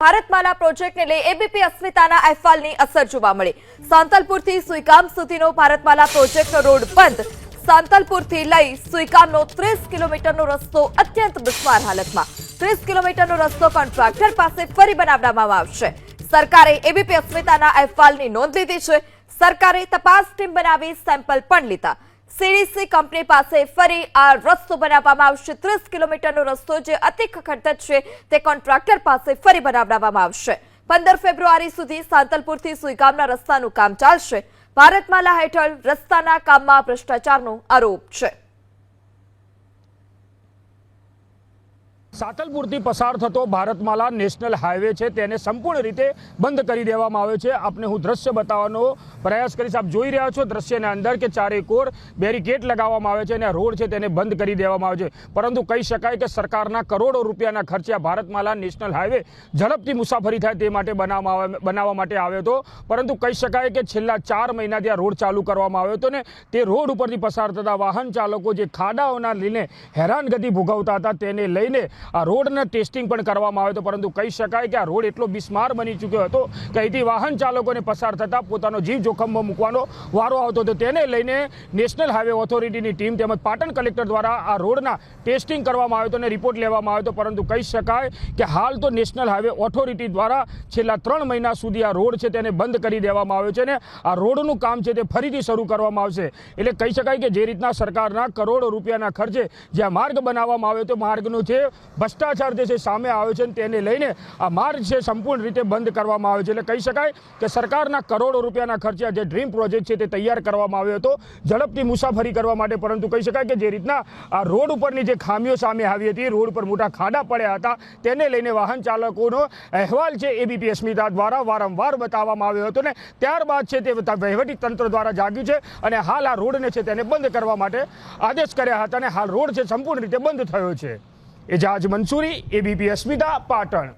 ભારતમાલા પ્રોજેક્ટને લઈ એબીપી અસ્મિતાના અહેવાલની અસર જોવા મળી. સાંતલપુરથી સુઈકામ સુધીનો ભારતમાલા પ્રોજેક્ટનો રોડ બંધ. સાંતલપુરથી લઈ સુઈકામનો ત્રીસ કિલોમીટરનો રસ્તો અત્યંત બિસ્માર હાલતમાં. ત્રીસ કિલોમીટરનો રસ્તો કોન્ટ્રાક્ટર પાસે ફરી બનાવવામાં આવશે. સરકારે એબીપી અસ્મિતાના અહેવાલની નોંધ લીધી છે. સરકારે તપાસ ટીમ બનાવી સેમ્પલ પણ લીધા. સીડીસી કંપની પાસે ફરી આ રસ્તો બનાવવામાં આવશે. ત્રીસ કિલોમીટરનો રસ્તો જે અતિ ખખડતજ છે તે કોન્ટ્રાક્ટર પાસે ફરી બનાવવામાં આવશે. પંદર ફેબ્રુઆરી સુધી સાંતલપુરથી સુઈગામના રસ્તાનું કામ ચાલશે. ભારતમાલા હેઠળ રસ્તાના કામમાં ભ્રષ્ટાચારનો આરોપ છે. સાતલપુરથી પસાર થતો ભારતમાલા નેશનલ હાઈવે છે, તેને સંપૂર્ણ રીતે બંધ કરી દેવામાં આવ્યો છે. આપને હું દ્રશ્ય બતાવવાનો પ્રયાસ કરીશ. આપ જોઈ રહ્યા છો દ્રશ્યના અંદર કે ચારે કોર બેરિકેડ લગાવવામાં આવે છે અને રોડ છે તેને બંધ કરી દેવામાં આવે છે. પરંતુ કહી શકાય કે સરકારના કરોડો રૂપિયાના ખર્ચે આ ભારતમાલા નેશનલ હાઈવે ઝડપથી મુસાફરી થાય તે માટે બનાવવામાં બનાવવા માટે આવ્યો હતો. પરંતુ કહી શકાય કે છેલ્લા ચાર મહિનાથી આ રોડ ચાલુ કરવામાં આવ્યો હતો ને તે રોડ ઉપરથી પસાર થતા વાહન ચાલકો જે ખાડાઓના લઈને હેરાનગતિ ભોગવતા હતા તેને લઈને આ રોડના ટેસ્ટિંગ પણ કરવામાં આવ્યો હતો પરંતુ કહી શકાય કે આ રોડ એટલો બિસ્માર બની ચૂક્યો હતો કે અહીંથી વાહન ચાલકોને પસાર થતાં પોતાનો જીવ જોખમમાં મૂકવાનો વારો આવતો હતો. તેને લઈને નેશનલ હાઈવે ઓથોરિટીની ટીમ તેમજ પાટણ કલેક્ટર દ્વારા આ રોડના ટેસ્ટિંગ કરવામાં આવ્યો હતો અને રિપોર્ટ લેવામાં આવ્યો હતો. પરંતુ કહી શકાય કે હાલ તો નેશનલ હાઈવે ઓથોરિટી દ્વારા છેલ્લા ત્રણ મહિના સુધી આ રોડ છે તેને બંધ કરી દેવામાં આવ્યો છે અને આ રોડનું કામ છે તે ફરીથી શરૂ કરવામાં આવશે. એટલે કહી શકાય કે જે રીતના સરકારના કરોડો રૂપિયાના ખર્ચે જે માર્ગ બનાવવામાં આવ્યો તો માર્ગનું છે ભ્રષ્ટાચાર જે છે સામે આવ્યો છે તેને લઈને આ માર્ગ છે સંપૂર્ણ રીતે બંધ કરવામાં આવ્યો છે. એટલે કહી શકાય કે સરકારના કરોડો રૂપિયાના ખર્ચે જે ડ્રીમ પ્રોજેક્ટ છે તે તૈયાર કરવામાં આવ્યો હતો. ઝડપથી મુસાફરી કરવા માટે પરંતુ કહી શકાય કે જે રીતના આ રોડ ઉપરની જે ખામીઓ સામે આવી હતી, રોડ પર મોટા ખાડા પડ્યા હતા, તેને લઈને વાહન ચાલકોનો અહેવાલ છે એબીપી અસ્મિતા દ્વારા વારંવાર બતાવવામાં આવ્યો હતો ને ત્યારબાદ છે તે વહીવટી તંત્ર દ્વારા જાગ્યું છે અને હાલ આ રોડને છે તેને બંધ કરવા માટે આદેશ કર્યા હતા અને હાલ રોડ છે સંપૂર્ણ રીતે બંધ થયો છે. એજાજ મંસૂરી એબીપી અસ્મિતા પાટણ.